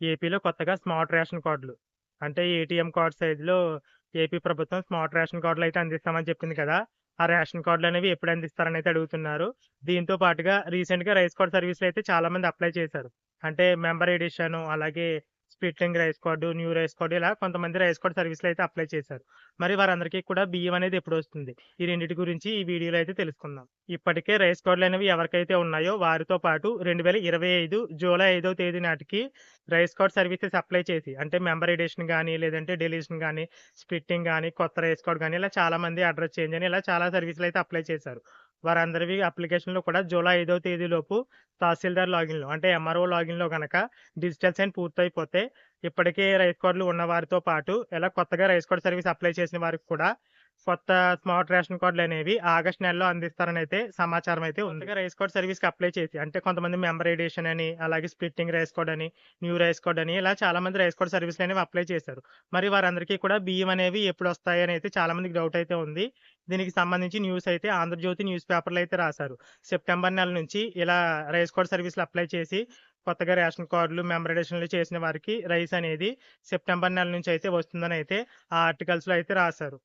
ఏపీలో కొత్తగా smart ration కార్డులు. అంటే ఏటీఎం కార్డ్ సైజులో ఏపీ ప్రభుత్వం స్మార్ట్ రేషన్ కార్డులు అయితే అందిస్తామని చెప్పింది కదా! ఆ రేషన్ కార్డులు అనేవి ఎప్పుడు అందిస్తారనైతే అడుగుతున్నారు. దీంతో పాటుగా రీసెంట్‌గా రైస్ కార్డ్ సర్వీస్‌లో చాలా మంది అప్లై చేశారు. అంటే మెంబర్ ఎడిషను, అలాగే splitting rice card, new rice card ఇలా కొంతమంది రైస్ కార్డ్ సర్వీసులు అయితే అప్లై చేశారు. మరి వారందరికీ కూడా బియ్యం అనేది ఎప్పుడొస్తుంది? ఈ రెండింటి గురించి ఈ వీడియోలో అయితే తెలుసుకుందాం. ఇప్పటికే రైస్ కార్డులనేవి ఎవరికైతే ఉన్నాయో వారితో పాటు 2025 జూలై ఐదో తేదీ నాటికి రైస్ కార్డ్ సర్వీసెస్ అప్లై చేసి అంటే మెంబర్ ఎడిషన్ కానీ లేదంటే డెలిషన్ కానీ స్ప్లిట్టింగ్ కానీ కొత్త రైస్ కార్డ్ కానీ ఇలా చాలా మంది అడ్రస్ చేంజ్ అని ఇలా చాలా సర్వీసులు అయితే అప్లై చేశారు. వారందరివి అప్లికేషన్‌లు కూడా జూలై ఐదవ తేదీలోపు తహసీల్దార్ లాగిన్‌లో అంటే ఎంఆర్ఓ లాగిన్‌లో గనక డిజిటల్ సైన్ పూర్తయిపోతే ఇప్పటికే రైస్ కార్డులు ఉన్న వారితో పాటు ఇలా కొత్తగా రైస్ కార్డ్ సర్వీస్ అప్లై చేసిన వారికి కూడా కొత్త స్మార్ట్ రేషన్ కార్డులు అనేవి ఆగస్ట్ నెలలో అందిస్తారని అయితే సమాచారం అయితే ఉంది. రైస్ కార్డ్ సర్వీస్‌కి అప్లై చేసి అంటే కొంతమంది మెంబర్ ఎడిషన్ అని, అలాగే స్ప్లిట్టింగ్ రైస్ కార్డ్ అని, న్యూ రైస్ కార్డ్ అని ఇలా చాలామంది రైస్ కార్డ్ సర్వీస్‌లనేవి అప్లై చేశారు. మరి వారందరికీ కూడా బియ్యం అనేవి ఎప్పుడు వస్తాయి అని అయితే చాలామందికి డౌట్ అయితే ఉంది. దీనికి సంబంధించి న్యూస్ అయితే ఆంధ్రజ్యోతి న్యూస్ పేపర్లు అయితే రాశారు. సెప్టెంబర్ నెల నుంచి ఇలా రైస్ కార్డ్ సర్వీస్‌లు అప్లై చేసి కొత్తగా రేషన్ కార్డులు, మెంబర్ ఎడిషన్‌లు చేసిన వారికి రైస్ అనేది సెప్టెంబర్ నెల నుంచి అయితే వస్తుందని అయితే ఆ ఆర్టికల్స్‌లో అయితే రాశారు.